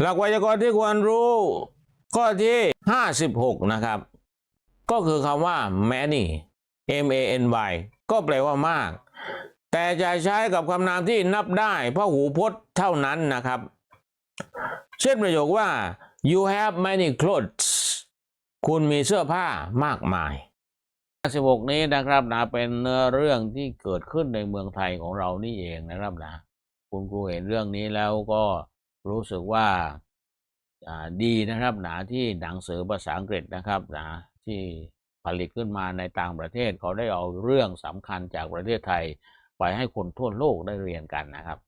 หลักไวยากรณ์ที่ควรรู้ข้อที่ 56 นะครับ ก็คือคำว่า many m a n y ก็แปลว่ามาก แต่จะใช้กับคำนามที่นับได้เพราะหูพจน์เท่านั้นนะครับ เช่นประโยคว่า you have many clothes คุณมีเสื้อผ้ามากมาย16นี้นะครับนะเป็นเนื้อเรื่องที่เกิดขึ้นในเมืองไทยของเรานี่เองนะครับนะ คุณครูเห็นเรื่องนี้แล้วก็ รู้สึกว่าดีนะครับหนะที่หนังสือภาษาอังกฤษนะครับนะที่ผลิตขึ้นมาในต่างประเทศเขาได้เอาเรื่องสำคัญจากประเทศไทย ไปให้คนทั่วโลกได้เรียนกันนะครับ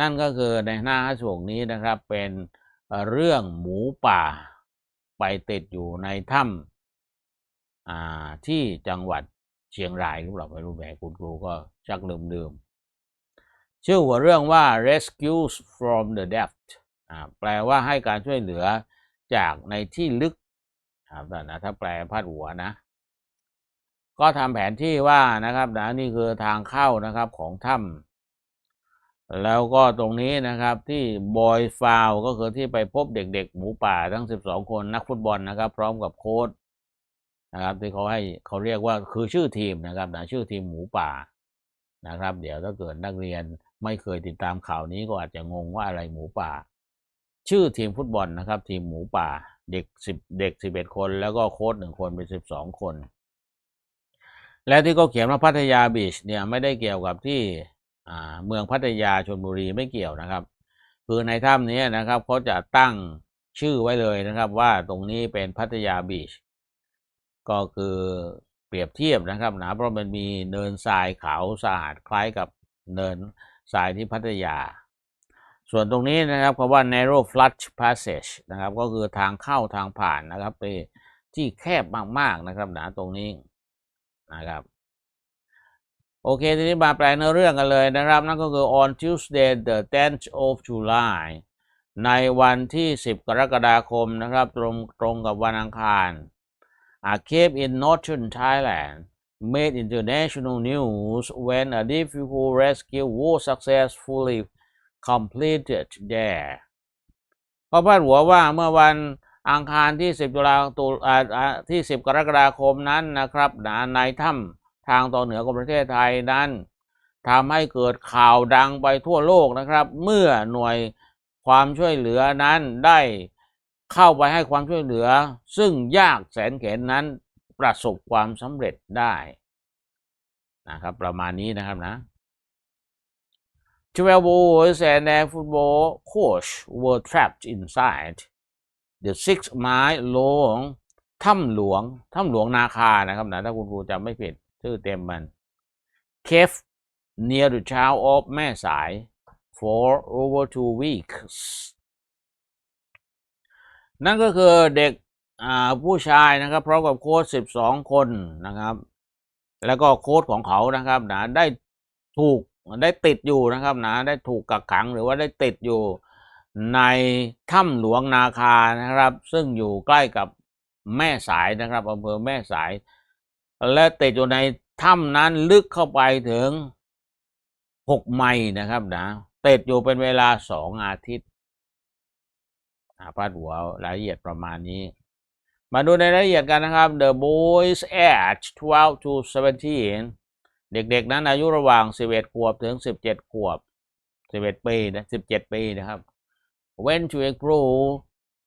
นั่นก็คือในหน้าห้านี้นะครับเป็นเรื่องหมูป่าไปติดอยู่ในถ้ำที่จังหวัดเชียงรายหรือเปล่าไม่รู้แหมคุณครูก็ชักลืมลืมๆ ชื่อหัวเรื่องว่า Rescues from the depth แปลว่าให้การช่วยเหลือจากในที่ลึกครับนะถ้าแปลพาดหัวนะ ก็ทำแผนที่ว่านะครับนะนี่คือทางเข้านะครับของถ้ำแล้วก็ตรงนี้นะครับที่บอยฟาวก็คือที่ไปพบเด็กๆ หมูป่าทั้ง 12 คนนักฟุตบอลนะครับ พร้อมกับโค้ชนะครับที่เขาให้เขาเรียกว่าคือชื่อทีมนะครับนะชื่อทีมหมูป่านะครับ เดี๋ยวถ้าเกิดนักเรียน ไม่เคยติดตามข่าวนี้ก็อาจจะงงว่าอะไรหมูป่า ชื่อทีมฟุตบอลนะครับ ทีมหมูป่า เด็กสิบเด็กสิบเอ็ดคน แล้วก็โค้ชหนึ่งคนเป็นสิบสองคน และที่เขาเขียนว่าพัทยาบีชเนี่ยไม่ได้เกี่ยวกับที่เมืองพัทยาชนบุรีไม่เกี่ยวนะครับ คือในถ้ำนี้นะครับเขาจะตั้งชื่อไว้เลยนะครับว่าตรงนี้เป็นพัทยาบีชก็คือเปรียบเทียบนะครับนะเพราะมันมีเนินทรายขาวสะอาดคล้ายกับเนิน ทรายที่พัทยา ส่วนตรงนี้นะครับคำว่า narrow flush passage นะครับ ก็คือทางเข้าทางผ่านนะครับไปที่แคบมากๆนะครับนะตรงนี้นะครับโอเค ทีนี้มาแปลเนื้อเรื่องกันเลยนะครับ นั่นก็คือ on Tuesday the 10th of July ในวันที่ 10 กรกฎาคมนะครับ ตรงตรงกับวันอังคาร A cave in northern Thailand made international news when a difficult rescue was successfully completed there ก็พาดหัวว่าเมื่อวันอังคารที่ 10ตุลาตุอ่าที่ 10 กรกฎาคมนั้นนะครับนะในถ้ำทางตอนเหนือของประเทศไทยนั้นทำให้เกิดข่าวดังไปทั่วโลกนะครับ เมื่อหน่วยความช่วยเหลือนั้นได้เข้าไปให้ความช่วยเหลือ ซึ่งยากแสนเข็ญนั้น ประสบความสำเร็จได้นะครับประมาณนี้นะครับนะ12 boys and their football coach were trapped inside the six mile long ถ้ำหลวงถ้ำหลวงนาคานะครับนะถ้าคุณครูจำไม่ผิดชื่อเต็มมัน cave near the town of แม่สาย for over two weeks นั่นก็คือเด็ก ผู้ชายนะครับพร้อมกับโค้ช12 คนนะครับ แล้วก็โค้ชของเขานะครับนะได้ถูกได้ติดอยู่นะครับนะได้ถูกกักขังหรือว่าได้ติดอยู่ในถ้ำหลวงนาคานะครับ ซึ่งอยู่ใกล้กับแม่สายนะครับอำเภอแม่สาย และติดอยู่ในถ้ำนั้นลึกเข้าไปถึงหกไมล์นะครับนะติดอยู่เป็นเวลาสองอาทิตย์อาพาดหัวรายละเอียดประมาณนี้ มาดูในรายละเอียดกันนะครับ The boys Age 12 to 17 เด็กๆนั้นอายุระหว่าง 11 ขวบถึง 17 ขวบ 11 ปีนะ 17 ปีนะครับ went to explore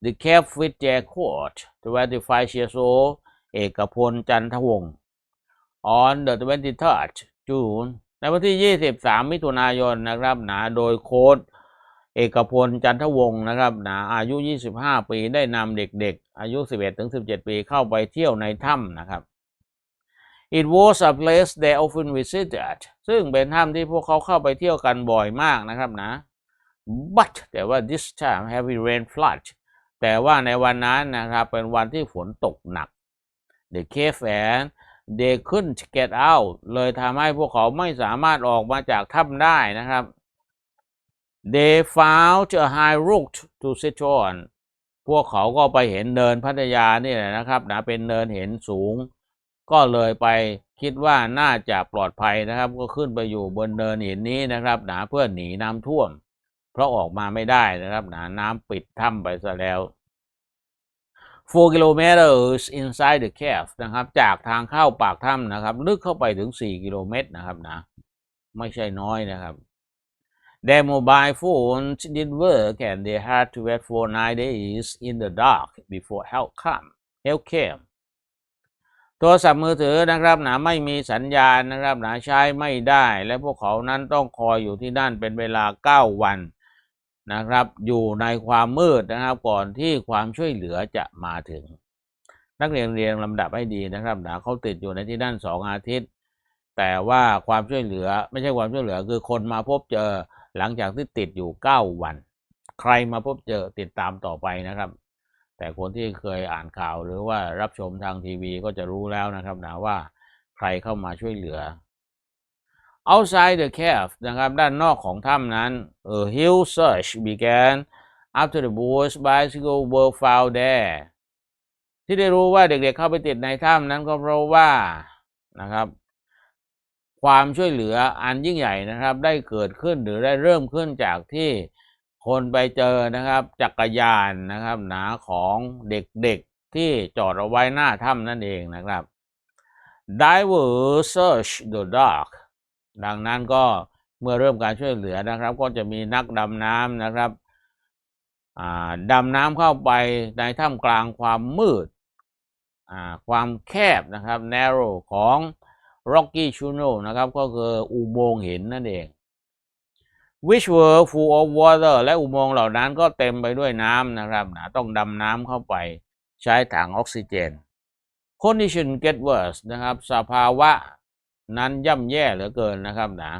the cave with their coach 25 years old เอกพลจันทวงศ์ on the 23rd June ในวันที่ 23 มิถุนายนนะครับนะโดยโค้ด เอกพลจันทวงศ์นะครับนะอายุ 25 ปีได้นำเด็กๆ อายุ 11ถึง17 ปีเข้าไปเที่ยวในถ้ำนะครับ It was a place they often visited ซึ่งเป็นถ้ำที่พวกเขาเข้าไปเที่ยวกันบ่อยมากนะครับนะ but แต่ว่า this time heavy rain flood แต่ว่าในวันนั้นนะครับเป็นวันที่ฝนตกหนัก The cave and they couldn't get out เลยทำให้พวกเขาไม่สามารถออกมาจากถ้ำได้นะครับ They found a high rock to sit on พวกเขาก็ไปเห็นเนินพัทยานี่แหละนะครับนะเป็นเนินเห็นสูง ก็เลยไปคิดว่าน่าจะปลอดภัยนะครับ ก็ขึ้นไปอยู่บนเนินหินนี้นะครับนะเพื่อหนีน้ำท่วม เพราะออกมาไม่ได้นะครับนะน้ำปิดถ้ำไปซะแล้ว 4 kilometers inside the cave นะครับ จากทางเข้าปากถ้ำนะครับ ลึกเข้าไปถึง 4 กิโลเมตรนะครับนะ ไม่ใช่น้อยนะครับ Their mobile phones didn't work and they had to wait for nine days in the dark before help come help came โทรศัพท์มือถือนะครับนะไม่มีสัญญาณนะครับนะใช้ไม่ได้ และพวกเขานั้นต้องคอยอยู่ที่นั่นเป็นเวลา 9 วันนะครับ อยู่ในความมืดนะครับ ก่อนที่ความช่วยเหลือจะมาถึง นักเรียนเรียงลำดับให้ดีนะครับนะเขาติดอยู่ในที่นั่นสองอาทิตย์ แต่ว่าความช่วยเหลือไม่ใช่ความช่วยเหลือคือคนมาพบเจอ หลังจากที่ติดอยู่ 9 วัน ใครมาพบเจอติดตามต่อไปนะครับ แต่คนที่เคยอ่านข่าวหรือว่ารับชมทางทีวีก็จะรู้แล้วนะครับนะว่าใครเข้ามาช่วยเหลือ outside the cave นะครับด้านนอกของถ้ำนั้น a hill search began after the boys bicycle were found there ที่ได้รู้ว่าเด็กๆเข้าไปติดในถ้ำนั้นก็เพราะว่านะครับ ความช่วยเหลืออันยิ่งใหญ่นะครับ ได้เกิดขึ้นหรือได้เริ่มขึ้นจากที่คนไปเจอนะครับจักรยานนะครับ หนาของเด็กๆที่จอดเอาไว้หน้าถ้ำนั่นเองนะครับ Diver search the dark ดังนั้นก็เมื่อเริ่มการช่วยเหลือนะครับ ก็จะมีนักดำน้ำนะครับดำน้ำเข้าไปในถ้ำกลางความมืดความแคบนะครับ narrow ของ Rocky Tunnel นะครับ ก็คืออุโมงค์หินนั่นเอง which were full of water และอุโมงค์เหล่านั้นก็เต็มไปด้วยน้ำนะครับนะต้องดำน้ำเข้าไปใช้ถังออกซิเจน condition get worse นะครับ สภาวะนั้นย่ำแย่เหลือเกินนะครับนะ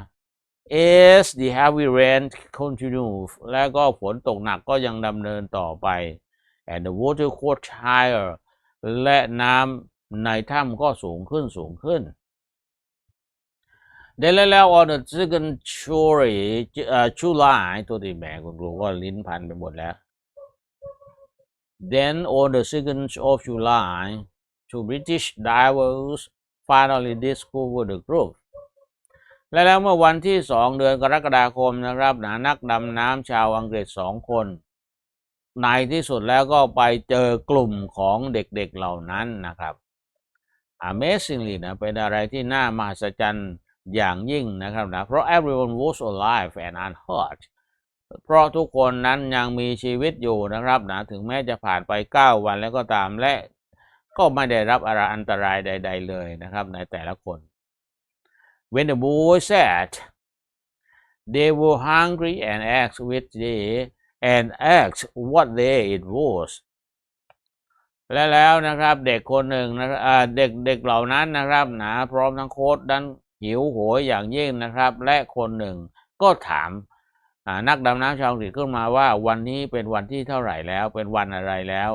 as the heavy rain continues และก็ฝนตกหนักก็ยังดำเนินต่อไป and the water got higher และน้ำในถ้ำก็สูงขึ้นสูงขึ้น เดนแล้ว on the second story เอ่อ July ตัวตีแหมคุณครูก็ลิ้นพันไปหมดแล้ว then on the second of July two British divers finally discovered the group และแล้วเมื่อวันที่สองเดือนกรกฎาคมนะครับนะนักดำน้ำชาวอังกฤษสองคนในที่สุดแล้วก็ไปเจอกลุ่มของเด็กๆเหล่านั้นนะครับ Amazingly นะเป็นอะไรที่น่ามหัศจรรย์ อย่างยิ่งนะครับนะเพราะ everyone was alive and unhurt เพราะทุกคนนั้นยังมีชีวิตอยู่นะครับนะถึงแม้จะผ่านไป 9 วันแล้วก็ตามและก็ไม่ได้รับอะไรอันตรายใด ๆ เลยนะครับในแต่ละคน When the boys said they were hungry and asked which day and asked what day it was และแล้วนะครับเด็กคนหนึ่งนะครับเด็กเด็กเหล่านั้นนะครับนะพร้อมทั้งโค้ดนั้น หิวโหยอย่างยิ่งนะครับ และคนหนึ่งก็ถามนักดำน้ำชาวอังกฤษขึ้นมาว่าวันนี้เป็นวันที่เท่าไหร่แล้ว เป็นวันอะไรแล้ว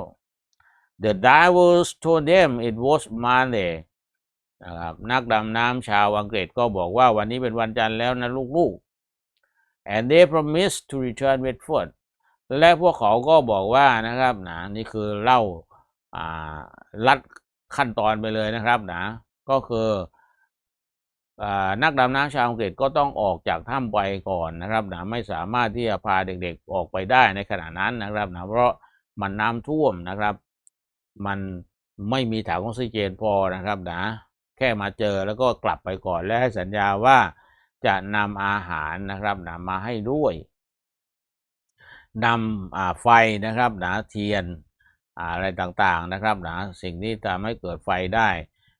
The divers told them it was Monday นะครับนักดำน้ำชาวอังกฤษก็บอกว่าวันนี้เป็นวันจันทร์แล้วนะลูกๆ and they promised to return with food และพวกเขาก็บอกว่านะครับนะนี่คือเล่าลัดขั้นตอนไปเลยนะครับนะก็คือ นักดำน้ำชาวอังกฤษก็ต้องออกจากถ้ำไปก่อนนะครับนะไม่สามารถที่จะพาเด็กๆออกไปได้ในขณะนั้นนะครับนะเพราะมันน้ำท่วมนะครับ มันไม่มีถังออกซิเจนพอนะครับนะแค่มาเจอแล้วก็กลับไปก่อนและให้สัญญาว่าจะนำอาหารนะครับนะมาให้ด้วยนำไฟนะครับนะเทียนอะไรต่างๆนะครับนะสิ่งที่ทำให้เกิดไฟได้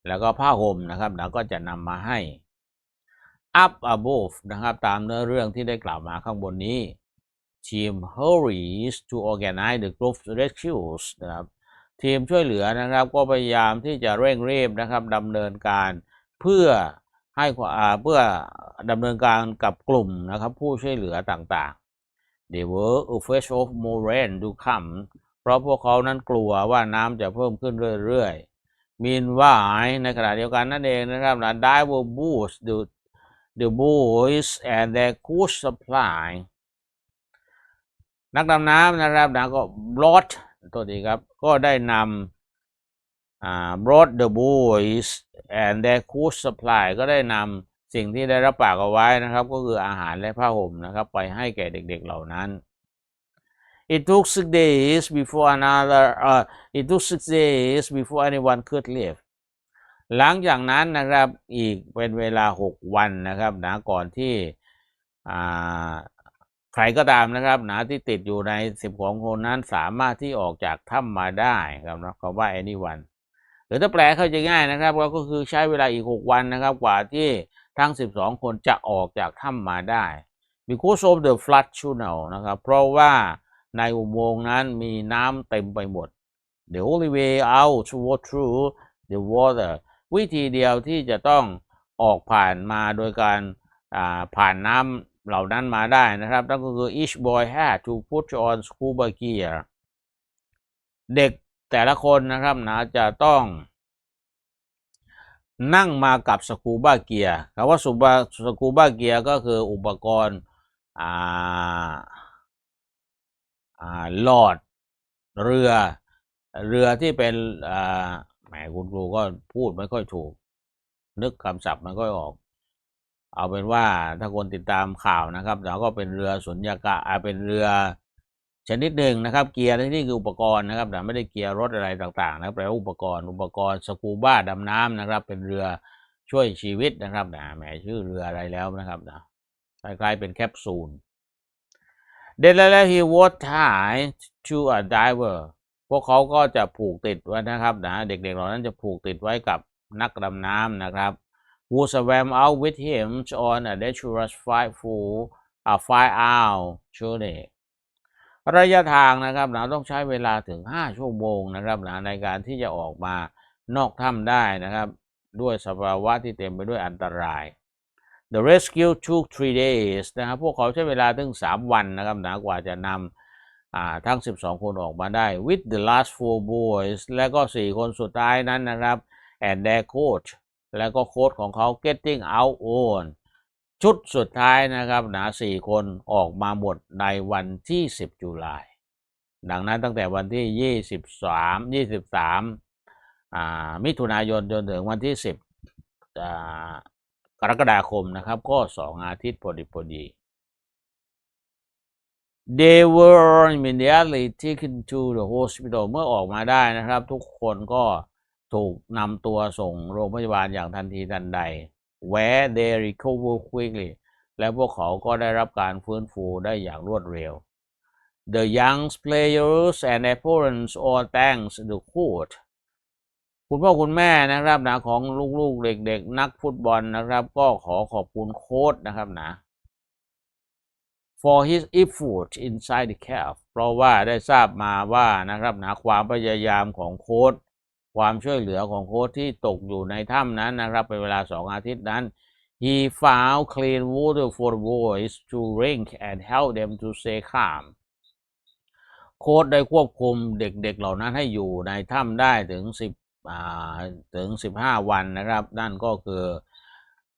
แล้วก็ผ้าห่มนะครับนะก็จะนำมาให้ up above นะครับ ตามเนื้อเรื่องที่ได้กล่าวมาข้างบนนี้ team hurries to organize the group rescues นะครับทีมช่วยเหลือนะครับก็พยายามที่จะเร่งรีบนะครับดำเนินการเพื่อให้เพื่อดำเนินการกับกลุ่มนะครับผู้ช่วยเหลือต่างๆ They were afraid of more rain to come เพราะพวกเขานั้นกลัวว่าน้ำจะเพิ่มขึ้นเรื่อยๆ Meanwhile ในขณะเดียวกันนั่นเองนะครับนะ Diver boost the the boys and their coach supply นักดำน้ำนะครับนะก็ brought ตัวดีครับ ก็ได้นำ brought the boys and their coach supply ก็ได้นำสิ่งที่ได้รับปากเอาไว้นะครับ ก็คืออาหารและผ้าห่มนะครับ ไปให้แก่เด็กๆเหล่านั้น It took six days before another uh, it took six days before anyone could live หลังจากนั้นนะครับอีกเป็นเวลาหกวันนะครับนะก่อนที่ใครก็ตามนะครับนะที่ติดอยู่ในสิบของคนนั้นสามารถที่ออกจากถ้ำมาได้ครับนะคำว่า anyone หรือถ้าแปลเข้าใจง่ายนะครับก็คือใช้เวลาอีกหกวันนะครับกว่าที่ทั้งสิบสองคนจะออกจากถ้ำมาได้ because of the flood tunnel นะครับเพราะว่าในอุโมงค์นั้นมีน้ำเต็มไปหมด the only way out was through the water วิธีเดียวที่จะต้องออกผ่านมาโดยการผ่านน้ำเหล่านั้นมาได้นะครับ นั่นก็คือ each boy had to put on scuba gear เด็กแต่ละคนนะครับนะจะต้อง นั่งมากับสกูบ้าเกียร์คำว่าสกูบ้าสกูบ้าเกียร์ก็คืออุปกรณ์อ่าอ่าหลอดเรือเรือที่เป็นอ่า แหมคุณครูก็พูดไม่ค่อยถูก นึกคำศัพท์ไม่ค่อยออก เอาเป็นว่าถ้าคนติดตามข่าวนะครับเราก็เป็นเรือสุญญากาศอ่าเป็นเรือชนิดหนึ่งนะครับ เกียร์ที่นี่คืออุปกรณ์นะครับแต่ไม่ได้เกียร์รถอะไรต่างๆนะแปลว่าอุปกรณ์อุปกรณ์สกูบ้าดำน้ำนะครับ เป็นเรือช่วยชีวิตนะครับนะแหมชื่อเรืออะไรแล้วนะครับนะคล้ายๆเป็นแคปซูล Then later he was tied to a diver พวกเขาก็จะผูกติดไว้นะครับนะเด็กๆเหล่านั้นจะผูกติดไว้กับนักดำน้ำนะครับ who swam out with him on a dangerous five full a five hour journey ระยะทางนะครับนะต้องใช้เวลาถึง 5 ชั่วโมงนะครับนะในการที่จะออกมานอกถ้ำได้นะครับ ด้วยสภาวะที่เต็มไปด้วยอันตราย The rescue took three days นะครับพวกเขาใช้เวลาถึง 3 วันนะครับนะกว่าจะนำ ทั้ง 12 คนออกมาได้ with the last four boys และก็ 4 คนสุดท้ายนั้นนะครับ and their coach แล้วก็โค้ชของเขา getting out on ชุดสุดท้ายนะครับหนะสี่คนออกมาหมดในวันที่ 10 จุลายดังนั้นตั้งแต่วันที่ 23 23 มิถุนายนจนถึงวันที่ 10กรกฎาคมนะครับ ก็ 2 อาทิตย์พอดีพอดี They were immediately taken to the hospital เมื่อออกมาได้นะครับ ทุกคนก็ถูกนำตัวส่งโรงพยาบาลอย่างทันทีทันใด where they recover quickly และพวกเขาก็ได้รับการฟื้นฟูได้อย่างรวดเร็ว The young players and their parents all thanks the coach คุณพ่อคุณแม่นะครับนะของลูกๆเด็กๆ นักฟุตบอลนะครับ ก็ขอขอบคุณโค้ชนะครับนะ for his effort inside the cave เพราะว่าได้ทราบมาว่านะครับนะความพยายามของโค้ชความช่วยเหลือของโค้ชที่ตกอยู่ในถ้ำนั้นนะครับ เป็นเวลาสองอาทิตย์นั้น he found clean water for the boys to drink and help them to stay calm โค้ชได้ควบคุมเด็กๆเหล่านั้นให้อยู่ในถ้ำได้ถึงสิบถึงสิบห้าวันนะครับ นั่นก็คือ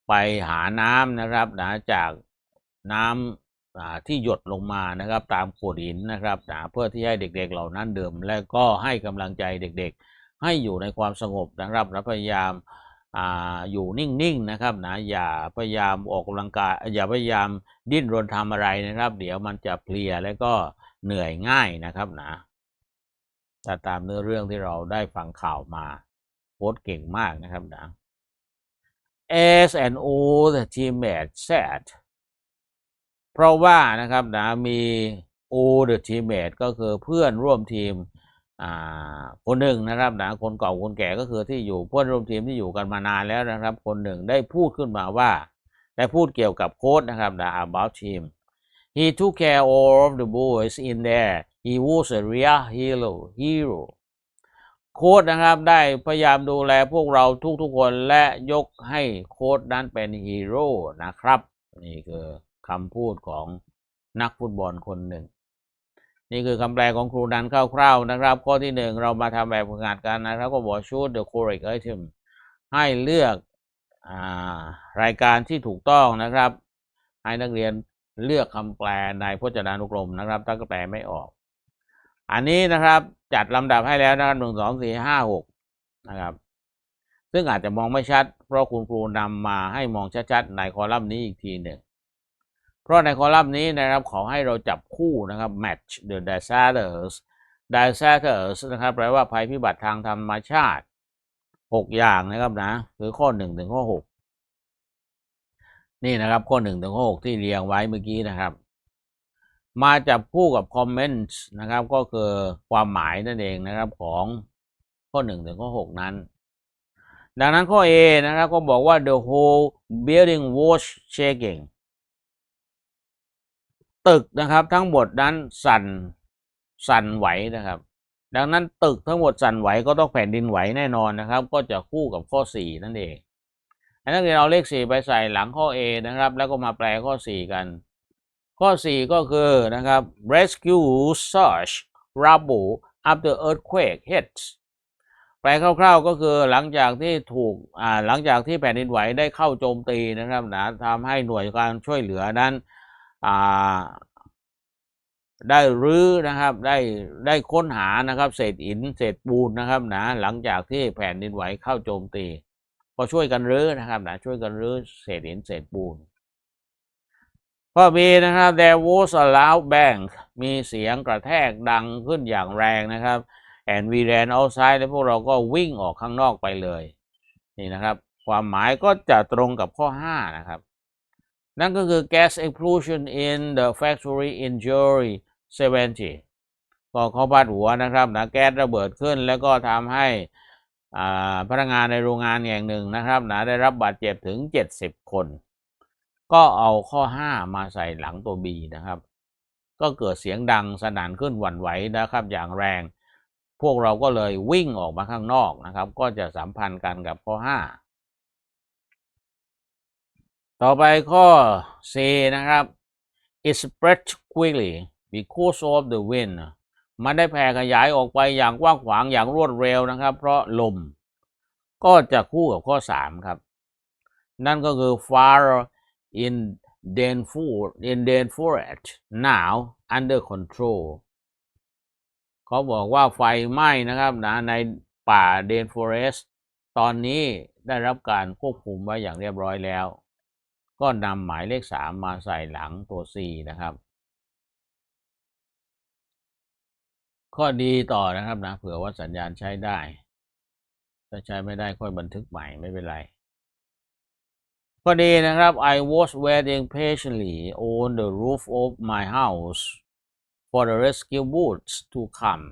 ไปหาน้ำนะครับนะจากน้ำ ที่หยดลงมานะครับตามโขดหินนะครับเพื่อที่ให้เด็กๆเหล่านั้นดื่ม และก็ให้กำลังใจเด็กๆ ให้อยู่ในความสงบนะครับและพยายามออยู่นิ่งๆนะครับนะอย่าพยายามออกกำลังกายอย่าพยายามดิ้นรนทำอะไรนะครับ เดี๋ยวมันจะเพลียและก็เหนื่อยง่ายนะครับนะถ้าตามเนื้อเรื่องที่เราได้ฟังข่าวมาโค้ดเก่งมากนะครับนะ as an old teammate said เพราะว่านะครับนะมี old teammate ก็คือเพื่อนร่วมทีมคนหนึ่งนะครับนะคนเก่าคนแก่ก็คือที่อยู่เพื่อนร่วมทีมที่อยู่กันมานานแล้วนะครับ คนหนึ่งได้พูดขึ้นมาว่า ได้พูดเกี่ยวกับโค้ดนะครับนะ about him he took care of the boys in there he was a real hero hero โค้ดนะครับได้พยายามดูแลพวกเราทุกๆคนและยกให้โค้ดนั้นเป็นฮีโร่นะครับ นี่คือ คำพูดของนักฟุตบอลคนหนึ่ง นี่คือคำแปลของครูนันคร่าวๆนะครับ ข้อที่หนึ่งเรามาทำแบบฝึกหัดกันนะครับ ก็บอก choose the correct item ให้เลือกอารายการที่ถูกต้องนะครับ ให้นักเรียนเลือกคำแปลในพจนานุกรมนะครับ ถ้าก็แปลไม่ออก อันนี้นะครับจัดลำดับให้แล้วนะครับหนึ่งสองสี่ห้าหกนะครับ ซึ่งอาจจะมองไม่ชัด เพราะคุณครูนำมาให้มองชัดๆในคอลัมน์นี้อีกทีหนึ่ง เพราะในคอลัมน์นี้นะครับขอให้เราจับคู่นะครับ match the disasters disasters นะครับแปลว่าภัยพิบัติทางธรรมชาติ 6 อย่างนะครับนะ คือข้อ 1 ถึงข้อ 6 นี่นะครับข้อ 1 ถึงข้อ 6 ที่เรียงไว้เมื่อกี้นะครับ มาจับคู่กับ comments นะครับ ก็คือความหมายนั่นเองนะครับของข้อ 1 ถึงข้อ 6 นั้น ดังนั้นข้อ A นะครับก็บอกว่า the whole building was shaking ตึกนะครับ ทั้งหมดนั้นสั่นสั่นไหวนะครับ ดังนั้นตึกทั้งหมดสั่นไหวก็ต้องแผ่นดินไหวแน่นอนนะครับ ก็จะคู่กับข้อ 4 นั่นเองอันนั้นเราเลข 4 ไปใส่หลังข้อ A นะครับ แล้วก็มาแปลข้อ 4 กัน ข้อ 4 ก็คือนะครับ rescue search rubble after earthquake hits แปลคร่าวๆก็คือหลังจากที่ถูกหลังจากที่แผ่นดินไหวได้เข้าโจมตีนะครับนะทำให้หน่วยการช่วยเหลือนั้น ได้รื้อนะครับได้ได้ค้นหานะครับเศษหินเศษปูนนะครับนะหลังจากที่แผ่นดินไหวเข้าโจมตีก็ช่วยกันรื้อนะครับนะช่วยกันรื้อเศษหินเศษปูนข้อ B นะครับ there was a loud bang มีเสียงกระแทกดังขึ้นอย่างแรงนะครับ and we ran outside แล้วพวกเราก็วิ่งออกข้างนอกไปเลย นี่นะครับ ความหมายก็จะตรงกับข้อ 5 นะครับ นั่นก็คือ gas explosion in the factory in Jury 70ก็เขาพาดหัวนะครับนะแก๊สระเบิดขึ้นแล้วก็ทำให้พนักงานในโรงงานแห่งหนึ่งนะครับนะได้รับบาดเจ็บถึง 70 คน ก็เอาข้อ 5 มาใส่หลังตัว B นะครับ ก็เกิดเสียงดังสนั่นขึ้นหวั่นไหวนะครับ อย่างแรง พวกเราก็เลยวิ่งออกมาข้างนอกนะครับ ก็จะสัมพันธ์กันกับข้อ 5 ต่อไปข้อ C นะครับ it spread quickly because of the wind มันได้แผ่ขยายออกไปอย่างกว้างขวางอย่างรวดเร็วนะครับ เพราะลม ก็จะคู่กับข้อ 3 ครับ นั่นก็คือ fire in Danforth in Danforth now under control เขาบอกว่าไฟไหม้นะครับนะในป่าเดนฟอเรสต์ตอนนี้ได้รับการควบคุมไว้อย่างเรียบร้อยแล้ว ก็นำหมายเลข 3 มาใส่หลังตัว C นะครับ ข้อดีต่อนะครับนะเผื่อว่าสัญญาณใช้ได้ ถ้าใช้ไม่ได้ค่อยบันทึกใหม่ไม่เป็นไร ข้อดีนะครับ I was waiting patiently on the roof of my house for the rescue boats to come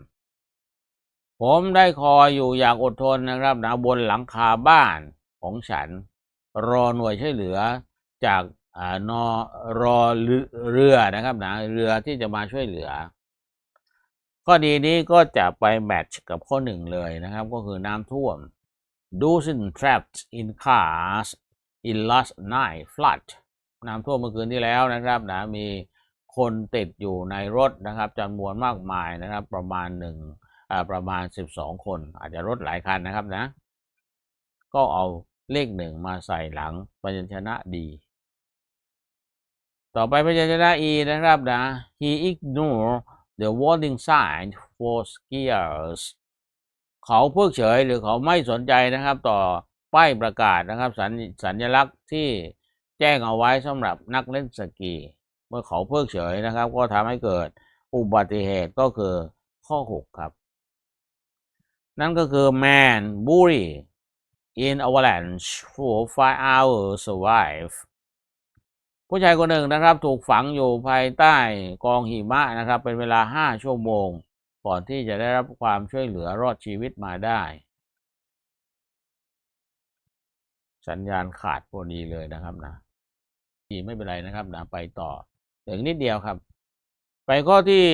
ผมได้คอยอยู่อย่างอดทนนะครับนะบนหลังคาบ้านของฉัน รอหน่วยช่วยเหลือ จากอนอรอเรือนะครับนะเรือที่จะมาช่วยเหลือ ข้อดีนี้ก็จะไปแมทช์กับข้อหนึ่งเลยนะครับ ก็คือน้ำท่วม Dozens trapped in cars in last night flood น้ำท่วมเมื่อคืนที่แล้วนะครับนะมีคนติดอยู่ในรถนะครับจำนวนมากมายนะครับ ประมาณหนึ่งประมาณ 12 คน อาจจะรถหลายคันนะครับนะ ก็เอาเลขหนึ่งมาใส่หลังพยัญชนะดี ต่อไปพยัญชนะ e นะครับนะ he ignored the warning sign for skiers เขาเพิกเฉยหรือเขาไม่สนใจนะครับ ต่อป้ายประกาศนะครับสัญสัญลักษณ์ที่แจ้งเอาไว้สำหรับนักเล่นสกี เมื่อเขาเพิกเฉยนะครับ ก็ทำให้เกิดอุบัติเหตุก็คือข้อ 6 ครับ นั่นก็คือ man bury in avalanche for five hours survive ผู้ชายคนหนึ่งนะครับ ถูกฝังอยู่ภายใต้กองหิมะนะครับ เป็นเวลา5ชั่วโมง ก่อนที่จะได้รับความช่วยเหลือรอดชีวิตมาได้ สัญญาณขาดพอดีเลยนะครับนะทีไม่เป็นไรนะครับนะไปต่อถึงนิดเดียวครับ ไปข้อที่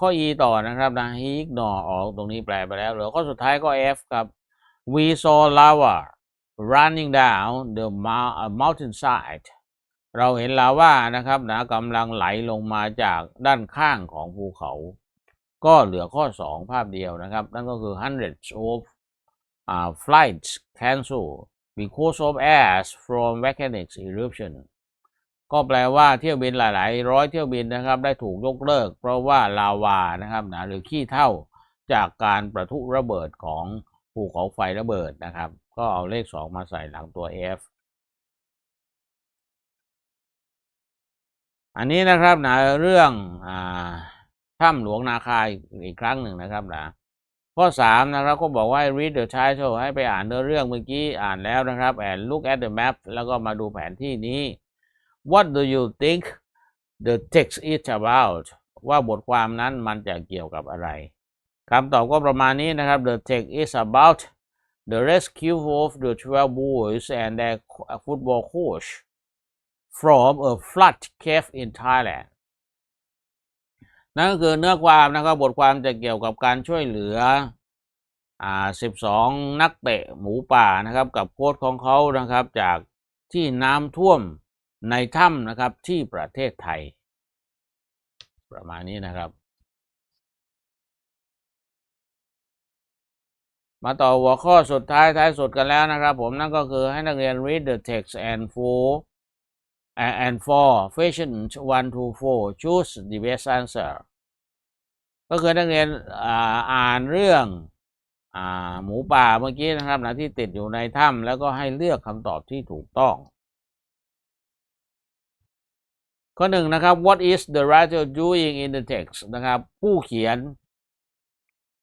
ข้อ e ต่อนะครับนะ he ignore ออกตรงนี้แปลไปแล้วเหลือข้อสุดท้ายก็ f ครับ we saw lava running down the mountain side เราเห็นลาว่านะครับนะกำลังไหลลงมาจากด้านข้างของภูเขา ก็เหลือข้อ 2 ภาพเดียวนะครับ นั่นก็คือ hundreds of uh, flights cancel because of ash from volcanic eruption ก็แปลว่าเที่ยวบินหลาย ๆ ร้อยเที่ยวบินนะครับ ได้ถูกยกเลิก เพราะว่าลาวานะครับนะหรือขี้เท่าจากการประทุระเบิดของภูเขาไฟระเบิดนะครับ ก็เอาเลขสองมาใส่หลังตัว F อันนี้นะครับนะเรื่องอ่าถ้ำหลวงนาคาอีกอีกครั้งหนึ่งนะครับนะข้อสามนะครับก็บอกว่า read the title ให้ไปอ่านเนื้อเรื่องเมื่อกี้อ่านแล้วนะครับ and look at the map แล้วก็มาดูแผนที่นี้ what do you think the text is about ว่าบทความนั้นมันจะเกี่ยวกับอะไรคำตอบก็ประมาณนี้นะครับ the text is about the rescue of the 12 boys and their football coach from a flood cave in Thailand นั่นก็คือเนื้อความนะครับบทความจะเกี่ยวกับการช่วยเหลืออ่า12 นักเตะหมูป่านะครับ กับโค้ชของเขานะครับ จากที่น้ำท่วมในถ้ำนะครับที่ประเทศไทย ประมาณนี้นะครับ มาต่อหัวข้อสุดท้ายท้ายสุดกันแล้วนะครับ ผมนั่นก็คือให้นักเรียน read the text and for and for question one to four choose the best answer ก็คือนักเรียนอ่านเรื่องอหมูป่าเมื่อกี้นะครับนะที่ติดอยู่ในถ้ำแล้วก็ให้เลือกคำตอบที่ถูกต้อง ข้อหนึ่งนะครับ what is the writer doing in the text นะครับ ผู้เขียน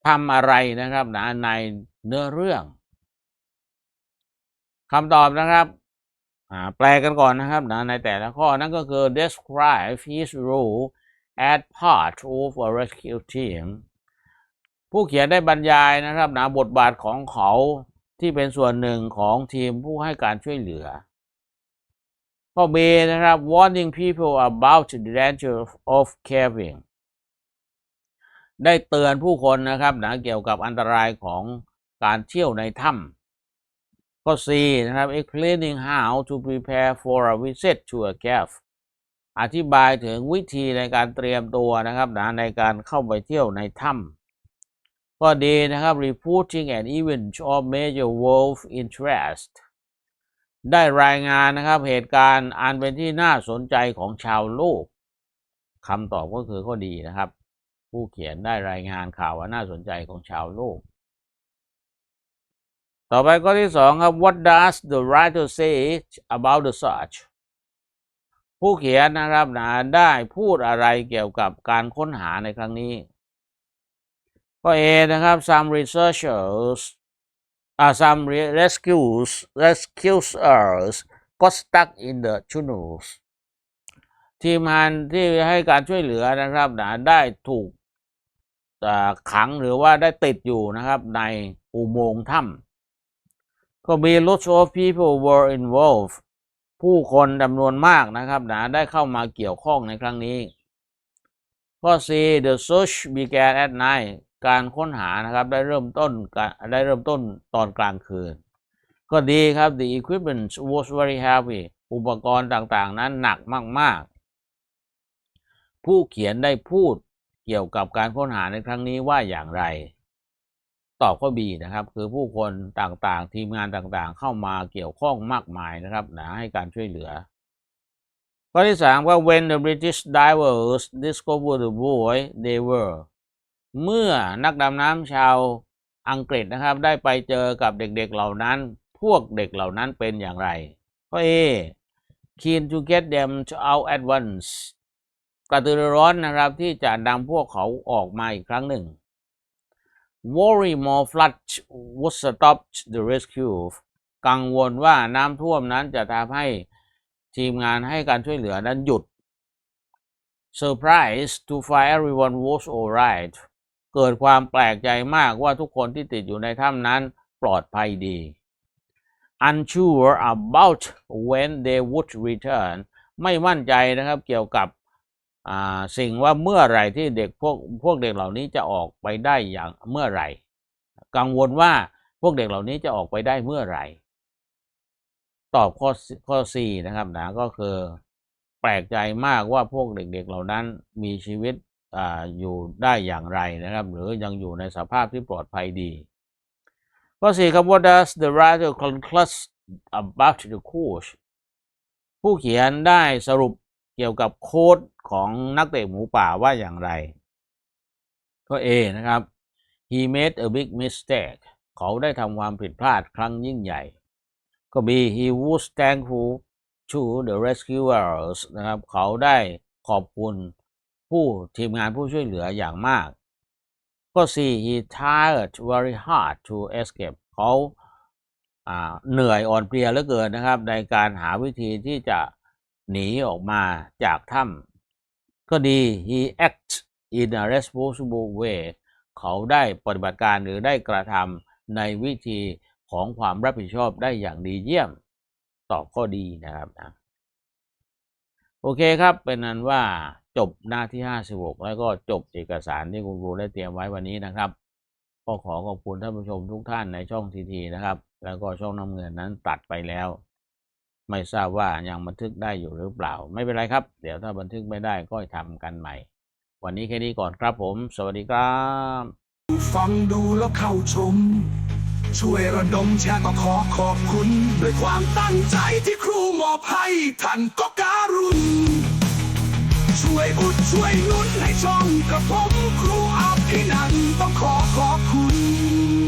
ทำอะไรนะครับนะในเนื้อเรื่องคำตอบนะครับ แปลกันก่อนนะครับนะในแต่ละข้อนั่นก็คือ describe his role as part of a rescue team ผู้เขียนได้บรรยายนะครับนะบทบาทของเขาที่เป็นส่วนหนึ่งของทีมผู้ให้การช่วยเหลือ ข้อ B นะครับ warning people about the danger of caving ได้เตือนผู้คนนะครับนะเกี่ยวกับอันตรายของการเที่ยวในถ้ำ ข้อ C นะครับ explaining how to prepare for a visit to a cave อธิบายถึงวิธีในการเตรียมตัวนะครับนะในการเข้าไปเที่ยวในถ้ำข้อ D นะครับ reporting an event of major world interest ได้รายงานนะครับเหตุการณ์อันเป็นที่น่าสนใจของชาวโลกคำตอบก็คือข้อดีนะครับ ผู้เขียนได้รายงานข่าวว่าน่าสนใจของชาวโลก ต่อไปข้อที่สองครับ What does the writer say about the search ผู้เขียนนะครับนะได้พูดอะไรเกี่ยวกับการค้นหาในครั้งนี้ข้อ A นะครับ some researchers uh, some rescues rescuers got stuck in the tunnels ทีมงานที่ให้การช่วยเหลือนะครับนะได้ถูกขังหรือว่าได้ติดอยู่นะครับในอุโมงค์ถ้ำ ก็มี lots of people were involved ผู้คนจำนวนมากนะครับนะได้เข้ามาเกี่ยวข้องในครั้งนี้ ข้อ C the search began at night การค้นหานะครับได้เริ่มต้นได้เริ่มต้นตอนกลางคืน ก็ดีครับ the equipment was very heavy อุปกรณ์ต่างๆ นั้นหนักมาก ๆ ผู้เขียนได้พูดเกี่ยวกับการค้นหาในครั้งนี้ว่าอย่างไร ตอบข้อ B นะครับ คือผู้คนต่างๆ ทีมงานต่างๆ เข้ามาเกี่ยวข้องมากมายนะครับนะให้การช่วยเหลือ ข้อที่สามว่า when the British divers discovered the boy they were เมื่อนักดำน้ำชาวอังกฤษนะครับ ได้ไปเจอกับเด็กๆเหล่านั้น พวกเด็กเหล่านั้นเป็นอย่างไร ข้อ A keen to get them to out at once กระตือรือร้อนนะครับที่จะนำพวกเขาออกมาอีกครั้งหนึ่ง worry more flood would stop the rescue กังวลว่าน้ำท่วมนั้นจะทำให้ทีมงานให้การช่วยเหลือนั้นหยุด surprise to find everyone was alright เกิดความแปลกใจมากว่าทุกคนที่ติดอยู่ในถ้ำนั้นปลอดภัยดี unsure about when they would return ไม่มั่นใจนะครับเกี่ยวกับ สิ่งว่าเมื่อไหร่ที่เด็กพวกพวกเด็กเหล่านี้จะออกไปได้อย่างเมื่อไหร่ กังวลว่าพวกเด็กเหล่านี้จะออกไปได้เมื่อไหร่ ตอบข้อข้อ C นะครับนะก็คือแปลกใจมากว่าพวกเด็กๆเหล่านั้นมีชีวิตออยู่ได้อย่างไรนะครับ หรือยังอยู่ในสภาพที่ปลอดภัยดีข้อสี่ครับ What does the writer conclude about the coach ผู้เขียนได้สรุปเกี่ยวกับโค้ด ของนักเตะหมูป่าว่าอย่างไรข้อ A นะครับ he made a big mistake เขาได้ทำความผิดพลาดครั้งยิ่งใหญ่ ก็มี he was thankful to the rescuers นะครับ เขาได้ขอบคุณผู้ทีมงานผู้ช่วยเหลืออย่างมาก ก็ see he tired very hard to escape เขาเหนื่อยอ่อนเพลียเหลือเกินนะครับ ในการหาวิธีที่จะหนีออกมาจากถ้ำ ก็ดี he acts in a responsible way เขาได้ปฏิบัติการหรือได้กระทำในวิธีของความรับผิดชอบได้อย่างดีเยี่ยม ตอบข้อดีนะครับนะโอเคครับ เป็นนั้นว่าจบหน้าที่ 56 แล้วก็จบเอกสารที่คุณครูได้เตรียมไว้วันนี้นะครับก็ขอขอบคุณท่านผู้ชมทุกท่านในช่องทีทีนะครับ แล้วก็ช่องน้ำเงินนั้นตัดไปแล้ว ไม่ทราบว่ายังบันทึกได้อยู่หรือเปล่า ไม่เป็นไรครับ เดี๋ยวถ้าบันทึกไม่ได้ก็ทำกันใหม่ วันนี้แค่นี้ก่อนครับผม สวัสดีครับ ฟังดูแล้วเข้าชม ช่วยระดมแชร์ก็ขอขอบคุณ ด้วยความตั้งใจที่ครูมอบให้ท่านก็การุณช่วยอุดช่วยนุนให้ช่องกระผมครูอาภินันต้องขอขอบคุณ